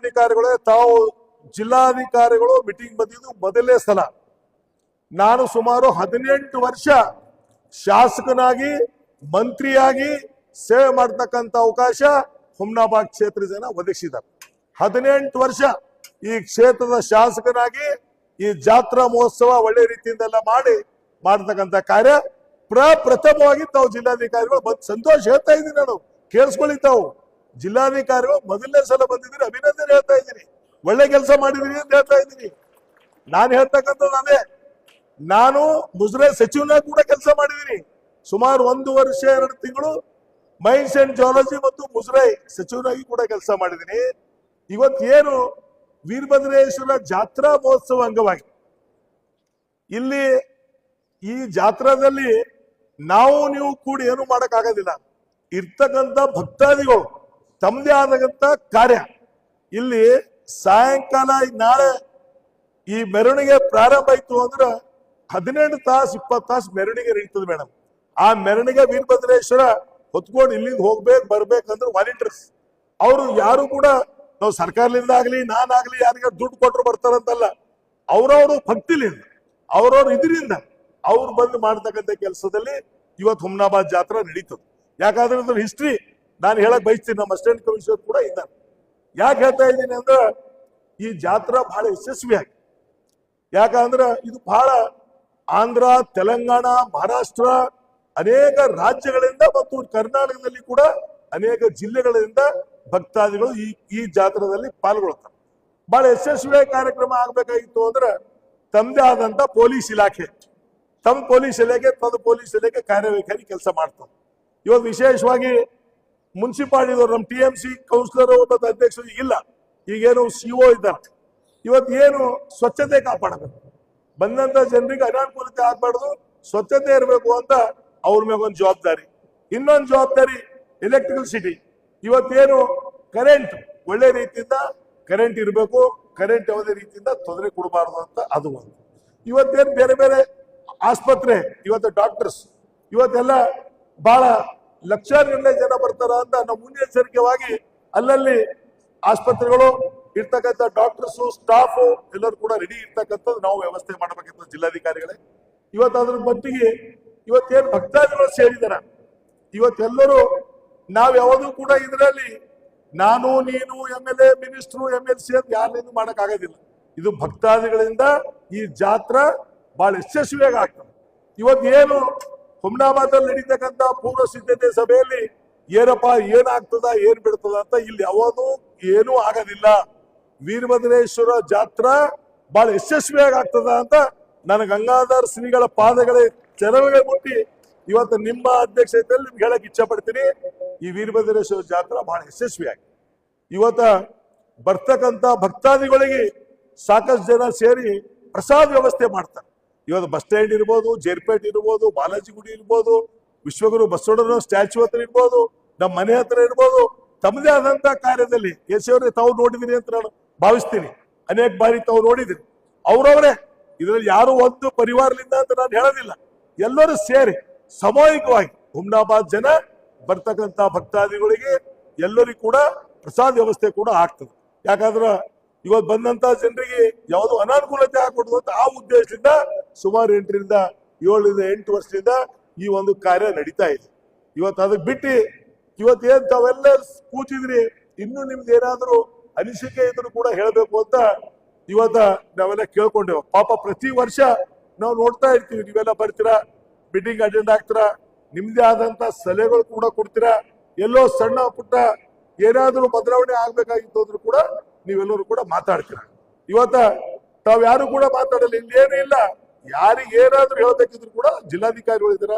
ಜಿಲ್ಲಾಧಿಕಾರಿಗಳೇ, ತಾವು ಜಿಲ್ಲಾಧಿಕಾರಿಗಳು ಮೀಟಿಂಗ್ ಬಂದಿದ್ದು ಮೊದಲನೇ ಸಲ. ನಾನು ಸುಮಾರು ಹದಿನೆಂಟು ವರ್ಷ ಶಾಸಕನಾಗಿ, ಮಂತ್ರಿಯಾಗಿ ಸೇವೆ ಮಾಡ್ತಕ್ಕಂಥ ಅವಕಾಶ ಹುಮ್ನಾಬಾದ್ ಕ್ಷೇತ್ರ ಜನ ಒದಗಿಸಿದ್ದಾರೆ. ಹದಿನೆಂಟು ವರ್ಷ ಈ ಕ್ಷೇತ್ರದ ಶಾಸಕನಾಗಿ ಈ ಜಾತ್ರಾ ಮಹೋತ್ಸವ ಒಳ್ಳೆ ರೀತಿಯಿಂದೆಲ್ಲ ಮಾಡಿ, ಮಾಡ್ತಕ್ಕಂಥ ಕಾರ್ಯ. ಪ್ರಪ್ರಥಮವಾಗಿ ತಾವು ಜಿಲ್ಲಾಧಿಕಾರಿಗಳು ಬಂದು ಸಂತೋಷ ಹೇಳ್ತಾ ಇದ್ದೀನಿ ನಾನು. ಕೇಳಿಸ್ಕೊಳ್ಳಿ ತಾವು. ಜಿಲ್ಲಾಧಿಕಾರಿಗಳು ಮೊದಲನೇ ಸಲ ಬಂದಿದ್ದೀರಿ ಅಭಿನಂದನೆ ಹೇಳ್ತಾ ಇದ್ದೀನಿ. ಒಳ್ಳೆ ಕೆಲಸ ಮಾಡಿದೀನಿ ಅಂತ ಹೇಳ್ತಾ ಇದ್ದೀನಿ. ನಾನು ಹೇಳ್ತಕ್ಕಂಥದ್ದು ಅದೇ ನಾನು ಮುಜರೆ ಸಚಿವನ ಕೂಡ ಕೆಲಸ ಮಾಡಿದ್ದೀನಿ ಸುಮಾರು ಒಂದು ವರ್ಷ, ಎರಡು ತಿಂಗಳು ಮೈನ್ಸ್ ಅಂಡ್ ಜಿಯಾಲಜಿ ಮತ್ತು ಮುಜರೈ ಸಚಿವನಾಗಿ ಕೂಡ ಕೆಲಸ ಮಾಡಿದ್ದೀನಿ ಇವತ್ತೇನು ವೀರಭದ್ರೇಶ್ವರ ಜಾತ್ರಾ ಮಹೋತ್ಸವ ಅಂಗವಾಗಿ, ಇಲ್ಲಿ ಈ ಜಾತ್ರಾದಲ್ಲಿ ನಾವು, ನೀವು ಕೂಡಿ ಏನು ಮಾಡಕ್ಕಾಗೋದಿಲ್ಲ. ಇರ್ತಕ್ಕಂಥ ಭಕ್ತಾದಿಗಳು ತಮ್ಮದೇ ಆದಂತ ಕಾರ್ಯ. ಇಲ್ಲಿ ಸಾಯಂಕಾಲ ನಾಳೆ ಈ ಮೆರವಣಿಗೆ ಪ್ರಾರಂಭ ಆಯ್ತು ಅಂದ್ರೆ ಹದಿನೆಂಟು ತಾಸು, ಇಪ್ಪತ್ತು ತಾಸು ಮೆರವಣಿಗೆ ನಡೀತದೆ ಮೇಡಮ್ ಆ ಮೆರವಣಿಗೆ ವೀರಭದ್ರೇಶ್ವರ ಹೊತ್ಕೊಂಡು ಇಲ್ಲಿಂದ ಹೋಗ್ಬೇಕು, ಬರ್ಬೇಕಂದ್ರೆ ವಾಲಂಟಿಯರ್ಸ್. ಅವರು ಯಾರು ಕೂಡ ನಾವು ಸರ್ಕಾರದಿಂದ ಆಗ್ಲಿ, ನಾನಾಗ್ಲಿ ಯಾರಿಗೆ ದುಡ್ಡು ಕೊಟ್ಟರು ಬರ್ತಾರಂತಲ್ಲ, ಅವ್ರವ್ರು ಭಕ್ತಿಲಿಂದ, ಅವ್ರವ್ರ ಇದರಿಂದ ಅವ್ರು ಬಂದು ಮಾಡ್ತಕ್ಕಂಥ ಕೆಲಸದಲ್ಲಿ ಇವತ್ತು ಹುಮ್ನಾಬಾದ್ ಜಾತ್ರಾ ನಡೀತದೆ. ಯಾಕಂದ್ರೆ ಹಿಸ್ಟ್ರಿ ನಾನು ಹೇಳಕ್ ಬಯಸ್ತೀನಿ, ನಮ್ಮ ಅಸಿಸ್ಟೆಂಟ್ ಕಮಿಷನರ್ ಕೂಡ ಇದ್ದಾರೆ. ಯಾಕೆ ಹೇಳ್ತಾ ಇದ್ದೀನಿ ಅಂದ್ರೆ, ಈ ಜಾತ್ರಾ ಬಹಳ ಯಶಸ್ವಿ ಆಗಿ ಯಾಕಂದ್ರೆ ಇದು ಬಹಳ ಆಂಧ್ರ, ತೆಲಂಗಾಣ, ಮಹಾರಾಷ್ಟ್ರ, ಅನೇಕ ರಾಜ್ಯಗಳಿಂದ ಮತ್ತು ಕರ್ನಾಟಕದಲ್ಲಿ ಕೂಡ ಅನೇಕ ಜಿಲ್ಲೆಗಳಿಂದ ಭಕ್ತಾದಿಗಳು ಈ ಈ ಜಾತ್ರೆಯಲ್ಲಿ ಪಾಲ್ಗೊಳ್ತಾರೆ. ಬಹಳ ಯಶಸ್ವಿ ಕಾರ್ಯಕ್ರಮ ಆಗ್ಬೇಕಾಗಿತ್ತು ಅಂದ್ರೆ, ತಮ್ಮದೇ ಆದಂತ ಪೊಲೀಸ್ ಇಲಾಖೆ. ತಮ್ಮ ಪೊಲೀಸ್ ಇಲಾಖೆ, ತಮ್ಮ ಪೊಲೀಸ್ ಇಲಾಖೆ ಕಾರ್ಯವೈಖರಿ ಕೆಲಸ ಮಾಡ್ತಾರೆ ಇವತ್ತು ವಿಶೇಷವಾಗಿ ಮುನ್ಸಿಪಾಲಿಟಿದವ್ರು ನಮ್ಮ ಟಿ ಎಂ ಸಿ ಕೌನ್ಸಿಲರ್ ಮತ್ತು ಅಧ್ಯಕ್ಷರು ಇಲ್ಲ ಈಗೇನು ಸಿ ಒ ಇದ್ದಾರೆ. ಇವತ್ತು ಏನು ಸ್ವಚ್ಛತೆ ಕಾಪಾಡಬೇಕು? ಬಂದಂತ ಜನರಿಗೆ ಅನಾನುಕೂಲತೆ ಆಗ್ಬಾರ್ದು, ಸ್ವಚ್ಛತೆ ಇರಬೇಕು ಅಂತ ಅವ್ರ ಮೇಲೆ ಒಂದು ಜವಾಬ್ದಾರಿ. ಇನ್ನೊಂದು ಜವಾಬ್ದಾರಿ ಎಲೆಕ್ಟ್ರಿಕಲ್ ಸಿಟಿ ಇವತ್ತೇನು ಕರೆಂಟ್ ಒಳ್ಳೆ ರೀತಿಯಿಂದ ಕರೆಂಟ್ ಇರಬೇಕು ಕರೆಂಟ್ ಯಾವುದೇ ರೀತಿಯಿಂದ ತೊಂದರೆ ಕೊಡಬಾರ್ದು ಅಂತ ಅದು ಒಂದು. ಇವತ್ತೇನು ಬೇರೆ ಬೇರೆ ಆಸ್ಪತ್ರೆ, ಇವತ್ತು ಡಾಕ್ಟರ್ಸ್ ಇವತ್ತೆಲ್ಲ ಬಹಳ ಲಕ್ಷಾಂತರ ಜನ ಬರ್ತಾರ ಅಂತ ನಾವು ಮುನ್ನೆಚ್ಚರಿಕೆವಾಗಿ ಅಲ್ಲಲ್ಲಿ ಆಸ್ಪತ್ರೆಗಳು, ಇರ್ತಕ್ಕಂಥ ಡಾಕ್ಟರ್ಸ್, ಸ್ಟಾಫ್ ಎಲ್ಲರೂ ಕೂಡ ರೆಡಿ ಇರ್ತಕ್ಕಂಥದ್ದು ನಾವು ವ್ಯವಸ್ಥೆ ಮಾಡಬೇಕಂತ ಜಿಲ್ಲಾಧಿಕಾರಿಗಳೇ. ಇವತ್ತು ಅದ್ರ ಮಟ್ಟಿಗೆ ಇವತ್ತೇನು ಭಕ್ತಾದಿಗಳು ಸೇರಿದಾರ. ಇವತ್ತೆಲ್ಲರೂ ನಾವು ಯಾವುದು ಕೂಡ ಇದರಲ್ಲಿ ನಾನು, ನೀನು M L A minister M L C ಅಂತ ಯಾರನ್ನೇನು ಮಾಡಕ್ ಆಗೋದಿಲ್ಲ ಇದು ಭಕ್ತಾದಿಗಳಿಂದ ಈ ಜಾತ್ರಾ ಬಹಳ ಯಶಸ್ವಿಯಾಗಿ ಆಗ್ತದೆ. ಇವತ್ತು ಏನು ಹುಮ್ನಾಬಾದಲ್ಲಿ ನಡೀತಕ್ಕಂತ ಪೂರ್ವ ಸಿದ್ಧತೆ ಸಭೆಯಲ್ಲಿ ಏನಪ್ಪ, ಏನಾಗ್ತದ, ಏನ್ ಬಿಡ್ತದ ಅಂತ ಇಲ್ಲಿ ಯಾವುದು ಏನೂ ಆಗೋದಿಲ್ಲ. ವೀರಭದ್ರೇಶ್ವರ ಜಾತ್ರಾ ಬಹಳ ಯಶಸ್ವಿಯಾಗಿ ಆಗ್ತದ ಅಂತ ನನ್ನ ಗಂಗಾಧರ್ ಶ್ರೀಗಳ ಪಾದಗಳೇ ಚರಣಗಳೇ ಮುಟ್ಟಿ. ಇವತ್ತು ನಿಮ್ಮ ಅಧ್ಯಕ್ಷತೆಯಲ್ಲಿ ನಿಮ್ಗೆ ಹೇಳಕ್ ಇಚ್ಛೆ ಪಡ್ತೀನಿ ಈ ವೀರಭದ್ರೇಶ್ವರ ಜಾತ್ರಾ ಬಹಳ ಯಶಸ್ವಿಯಾಗಿ ಇವತ್ತ ಬರ್ತಕ್ಕಂತ ಭಕ್ತಾದಿಗಳಿಗೆ ಸಾಕಷ್ಟು ಜನ ಸೇರಿ ಪ್ರಸಾದ ವ್ಯವಸ್ಥೆ ಮಾಡ್ತಾರೆ. ಇವತ್ತು ಬಸ್ ಸ್ಟ್ಯಾಂಡ್ ಇರ್ಬೋದು, ಜೇರ್ಪೇಟ್ ಇರ್ಬೋದು, ಬಾಲಾಜಿ ಗುಡಿ ಇರ್ಬೋದು, ವಿಶ್ವಗುರು ಬಸವಣ್ಣನ ಸ್ಟ್ಯಾಚು ಹತ್ರ ಇರ್ಬೋದು, ನಮ್ಮ ಮನೆ ಹತ್ರ ಇರ್ಬೋದು, ತಮ್ಮದೇ ಆದಂತ ಕಾರ್ಯದಲ್ಲಿ ಯಶವ್ರೆ ತಾವು ನೋಡಿದಿರಿ ಅಂತ ನಾನು ಭಾವಿಸ್ತೀನಿ. ಅನೇಕ ಬಾರಿ ತಾವು ನೋಡಿದಿರಿ. ಅವರವರೇ, ಇದರಲ್ಲಿ ಯಾರು ಒಂದು ಪರಿವಾರದಿಂದ ಅಂತ ನಾನು ಹೇಳೋದಿಲ್ಲ. ಎಲ್ಲರೂ ಸೇರಿ ಸಾಮೂಹಿಕವಾಗಿ ಹುಮ್ನಾಬಾದ್ ಜನ ಬರ್ತಕ್ಕಂಥ ಭಕ್ತಾದಿಗಳಿಗೆ ಎಲ್ಲರಿಗೂ ಕೂಡ ಪ್ರಸಾದ ವ್ಯವಸ್ಥೆ ಕೂಡ ಆಗ್ತದೆ. ಯಾಕಂದ್ರೆ ಇವತ್ತು ಬಂದಂತ ಜನರಿಗೆ ಯಾವುದು ಅನಾನುಕೂಲತೆ ಆಗ್ಕೊಡುದು ಅಂತ ಆ ಉದ್ದೇಶದಿಂದ ಸುಮಾರು ಎಂಟರಿಂದ ಏಳರಿಂದ ಎಂಟು ವರ್ಷದಿಂದ ಈ ಒಂದು ಕಾರ್ಯ ನಡೀತಾ ಇದೆ. ಇವತ್ತು ಅದಕ್ಕೆ ಬಿಟ್ಟು ಇವತ್ತು ಏನ್ ತಾವೆಲ್ಲ ಕೂತಿದ್ರಿ, ಇನ್ನು ನಿಮ್ದು ಏನಾದರೂ ಅನಿಸಿಕೆ ಇದ್ರು ಕೂಡ ಹೇಳಬೇಕು ಅಂತ ಇವತ್ತ ನಾವೆಲ್ಲ ಕೇಳ್ಕೊಂಡೇವು. ಪಾಪ ಪ್ರತಿ ವರ್ಷ ನಾವು ನೋಡ್ತಾ ಇರ್ತೀವಿ, ನೀವೆಲ್ಲ ಬರ್ತೀರಾ ಮೀಟಿಂಗ್ ಅಟೆಂಡ್ ಆಗ್ತೀರಾ, ನಿಮ್ದೇ ಆದಂತ ಸಲಹೆಗಳು ಕೂಡ ಕೊಡ್ತೀರಾ, ಎಲ್ಲೋ ಸಣ್ಣ ಪುಟ್ಟ ಏನಾದ್ರೂ ಬದಲಾವಣೆ ಆಗ್ಬೇಕಾಗಿತ್ತು ಅಂದ್ರೂ ಕೂಡ ನೀವೆಲ್ಲರೂ ಕೂಡ ಮಾತಾಡ್ತೀರಾ. ಇವತ್ತ ತಾವ್ ಯಾರು ಕೂಡ ಮಾತಾಡಲ್ಲ ಇಲ್ಲಿ ಇಲ್ಲ. ಯಾರಿಗೆ ಏನಾದ್ರೂ ಹೇಳ್ಬೇಕಿದ್ರು ಕೂಡ ಜಿಲ್ಲಾಧಿಕಾರಿಗಳು ಇದ್ದಾರ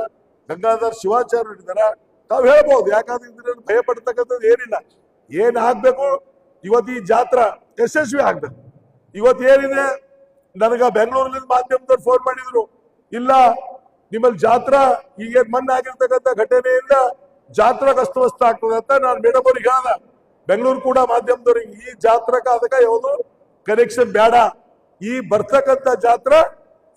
ಗಂಗಾಧರ್ ಶಿವಾಚಾರ್ಯರು ಇದ್ದಾರ ತಾವು ಹೇಳ್ಬಹುದು ಯಾಕಂದ್ರೆ ಇದ್ರಲ್ಲಿ ಭಯ ಪಡ್ತಕ್ಕಂಥದ್ದು ಏನಿಲ್ಲ. ಏನ್ ಆಗ್ಬೇಕು? ಇವತ್ತು ಈ ಜಾತ್ರಾ ಯಶಸ್ವಿ ಆಗ್ಬೇಕು. ಇವತ್ತು ಏನಿದೆ? ನನಗ ಬೆಂಗಳೂರಿನಿಂದ ಮಾಧ್ಯಮದವ್ರು ಫೋನ್ ಮಾಡಿದ್ರು. ಇಲ್ಲ, ನಿಮ್ಮಲ್ಲಿ ಜಾತ್ರಾ ಈಗ ಮೊನ್ನೆ ಆಗಿರ್ತಕ್ಕಂಥ ಘಟನೆಯಿಂದ ಜಾತ್ರಾ ಅಸ್ತವ್ಯಸ್ತ ಆಗ್ತದೆ ಅಂತ ನಾನು ಮೇಡಮ್ ಅವ್ರಿಗೆ ಬೆಂಗಳೂರು ಕೂಡ ಮಾಧ್ಯಮದವ್ರಿಗೆ ಈ ಜಾತ್ರಕ ಅದಕ್ಕ ಯಾವುದು ಕನೆಕ್ಷನ್ ಬೇಡ. ಈ ಬರ್ತಕ್ಕಂಥ ಜಾತ್ರಾ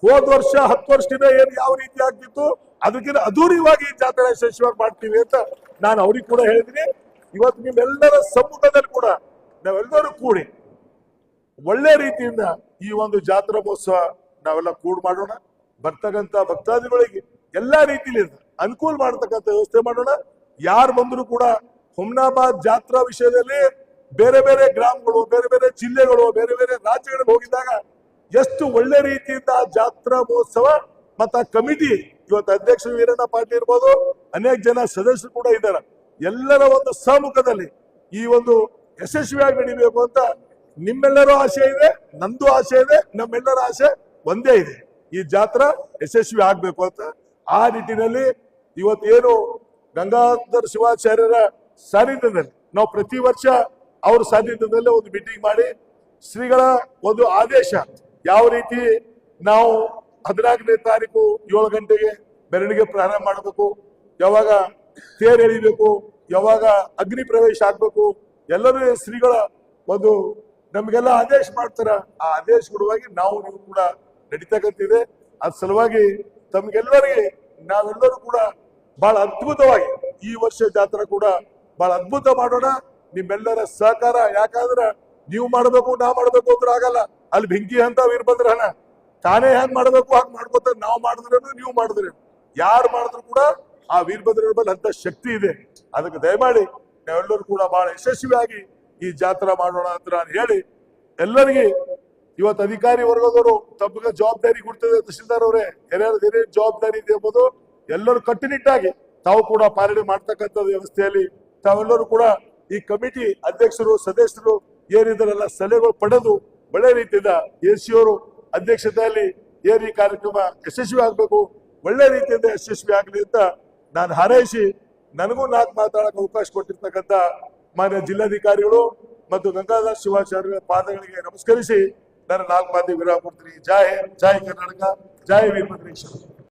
ಹೋದ್ ವರ್ಷ, ಹತ್ತು ವರ್ಷದಿಂದ ಏನ್ ಯಾವ ರೀತಿ ಆಗ್ತಿತ್ತು, ಅದಕ್ಕಿಂತ ಅಧೂರಿವಾಗಿ ಜಾತ್ರಾ ಯಶಸ್ವಿಯಾಗಿ ಮಾಡ್ತೀವಿ ಅಂತ ನಾನು ಅವ್ರಿಗೆ ಕೂಡ ಹೇಳಿದ್ರಿ ಇವತ್ತು ನಿಮ್ಮೆಲ್ಲರ ಸಮ್ಮುಖದಲ್ಲಿ ಕೂಡ ನಾವೆಲ್ಲರೂ ಕೂಡಿ ಒಳ್ಳೆ ರೀತಿಯಿಂದ ಈ ಒಂದು ಜಾತ್ರಾ ಮಹೋತ್ಸವ ನಾವೆಲ್ಲ ಕೂಡ್ ಮಾಡೋಣ. ಬರ್ತಕ್ಕಂತ ಭಕ್ತಾದಿಗಳಿಗೆ ಎಲ್ಲಾ ರೀತಿಲಿ ಅನುಕೂಲ ಮಾಡತಕ್ಕಂತ ವ್ಯವಸ್ಥೆ ಮಾಡೋಣ. ಯಾರು ಬಂದರೂ ಕೂಡ ಹುಮ್ನಾಬಾದ್ ಜಾತ್ರಾ ವಿಷಯದಲ್ಲಿ ಬೇರೆ ಬೇರೆ ಗ್ರಾಮಗಳು, ಬೇರೆ ಬೇರೆ ಜಿಲ್ಲೆಗಳು, ಬೇರೆ ಬೇರೆ ರಾಜ್ಯಗಳಿಗೆ ಹೋಗಿದ್ದಾಗ ಎಷ್ಟು ಒಳ್ಳೆ ರೀತಿಯಿಂದ ಜಾತ್ರಾ ಮಹೋತ್ಸವ ಮತ್ತ ಕಮಿಟಿ, ಇವತ್ತು ಅಧ್ಯಕ್ಷ ವೀರಣ್ಣ ಪಾಟೀಲ್ ಇರ್ಬೋದು, ಅನೇಕ ಜನ ಸದಸ್ಯರು ಕೂಡ ಇದ್ದಾರೆ. ಎಲ್ಲರ ಒಂದು ಸಮ್ಮುಖದಲ್ಲಿ ಈ ಒಂದು ಯಶಸ್ವಿಯಾಗಿ ನಡಿಬೇಕು ಅಂತ ನಿಮ್ಮೆಲ್ಲರ ಆಸೆ ಇದೆ, ನಂದು ಆಸೆ ಇದೆ, ನಮ್ಮೆಲ್ಲರ ಆಸೆ ಒಂದೇ ಇದೆ. ಈ ಜಾತ್ರಾ ಯಶಸ್ವಿ ಆಗ್ಬೇಕು ಅಂತ ಆ ನಿಟ್ಟಿನಲ್ಲಿ ಇವತ್ತೇನು ಗಂಗಾಧರ ಶಿವಾಚಾರ್ಯರ ಸಾನ್ನಿಧ್ಯದಲ್ಲಿ, ನಾವು ಪ್ರತಿ ವರ್ಷ ಅವ್ರ ಸಾನ್ನಿಧ್ಯದಲ್ಲೇ ಒಂದು ಮೀಟಿಂಗ್ ಮಾಡಿ ಶ್ರೀಗಳ ಒಂದು ಆದೇಶ ಯಾವ ರೀತಿ ನಾವು ಹದಿನಾಲ್ಕನೇ ತಾರೀಕು ಏಳು ಗಂಟೆಗೆ ಮೆರವಣಿಗೆ ಪ್ರಾರಂಭ ಮಾಡಬೇಕು, ಯಾವಾಗ ತೇರ್ ಎಳಿಬೇಕು, ಯಾವಾಗ ಅಗ್ನಿ ಪ್ರವೇಶ ಆಗ್ಬೇಕು, ಎಲ್ಲರೂ ಶ್ರೀಗಳ ಒಂದು ನಮಗೆಲ್ಲ ಆದೇಶ ಮಾಡ್ತಾರ. ಆ ಆದೇಶ ಕೊಡುವಾಗಿ ನಾವು ನೀವು ಕೂಡ ನಡೀತಕ್ಕಂತಿದೆ ಅದ್ ಸಲುವಾಗಿ ತಮ್ಗೆಲ್ಲರಿಗೆ ನಾವೆಲ್ಲರೂ ಕೂಡ ಬಹಳ ಅದ್ಭುತವಾಗಿ ಈ ವರ್ಷ ಜಾತ್ರೆ ಕೂಡ ಬಹಳ ಅದ್ಭುತ ಮಾಡೋಣ. ನಿಮ್ಮೆಲ್ಲರ ಸಹಕಾರ, ಯಾಕಂದ್ರೆ ನೀವು ಮಾಡಬೇಕು, ನಾ ಮಾಡಬೇಕು ಅಂದ್ರೆ ಆಗಲ್ಲ. ಅಲ್ಲಿ ಬೆಂಕಿ ಅಂತ ವೀರಭದ್ರ ಹಣ. ತಾನೇ ಹೆಂಗ್ ಮಾಡಬೇಕು, ಹಾಗೆ ಮಾಡ್ಕೋತಾರೆ ನಾವು ಮಾಡಿದ್ರೇನು, ನೀವು ಮಾಡಿದ್ರೆ ಯಾರು ಮಾಡಿದ್ರು ಕೂಡ ಆ ವೀರಭದ್ರ ಮೇಲೆ ಅಂತ ಶಕ್ತಿ ಇದೆ. ಅದಕ್ಕೆ ದಯಮಾಡಿ ನಾವೆಲ್ಲರೂ ಕೂಡ ಬಹಳ ಯಶಸ್ವಿಯಾಗಿ ಈ ಜಾತ್ರಾ ಮಾಡೋಣ ಅಂತ ನಾನು ಹೇಳಿ ಎಲ್ಲರಿಗೆ ಇವತ್ತು ಅಧಿಕಾರಿ ವರ್ಗದವರು ತಮಗೆ ಜವಾಬ್ದಾರಿ ಕೊಡ್ತದೆ ತಹಸೀಲ್ದಾರ್ ಅವರೇ. ಯಾರ್ಯಾರು ಏನೇನು ಜವಾಬ್ದಾರಿ ಇದೆ ಎಂಬುದು ಎಲ್ಲರೂ ಕಟ್ಟುನಿಟ್ಟಾಗಿ ತಾವು ಕೂಡ ಪಾಲನೆ ಮಾಡ್ತಕ್ಕಂಥ ವ್ಯವಸ್ಥೆಯಲ್ಲಿ ತಾವೆಲ್ಲರೂ ಕೂಡ ಈ ಕಮಿಟಿ ಅಧ್ಯಕ್ಷರು, ಸದಸ್ಯರು ಏನಿದ್ದಾರೆಲ್ಲ ಸಲಹೆಗಳು ಪಡೆದು ಒಳ್ಳೆ ರೀತಿಯಿಂದ ಎ ಸಿ ಅವರು ಅಧ್ಯಕ್ಷತೆಯಲ್ಲಿ ಏರಿ ಕಾರ್ಯಕ್ರಮ ಯಶಸ್ವಿ ಆಗಬೇಕು ಒಳ್ಳೆ ರೀತಿಯಿಂದ ಯಶಸ್ವಿ ಆಗಲಿ ಅಂತ ನಾನು ಹಾರೈಸಿ ನನಗೂ ನಾಲ್ಕು ಮಾತಾಡಕ್ಕೆ ಅವಕಾಶ ಕೊಟ್ಟಿರ್ತಕ್ಕಂಥ ಮಾನ್ಯ ಜಿಲ್ಲಾಧಿಕಾರಿಗಳು ಮತ್ತು ಗಂಗಾಧರ ಶಿವಾಚಾರ್ಯ ಪಾದಗಳಿಗೆ ನಮಸ್ಕರಿಸಿ ನಾನು ನಾಲ್ಕು ಮಾತಿ ವಿರಾಮ ಕೊಡ್ತೀನಿ. ಜೈ ಹಿಂದ್, ಜೈ ಕರ್ನಾಟಕ ಜೈ ವೀರಭದ್ರೇಶ್ವರ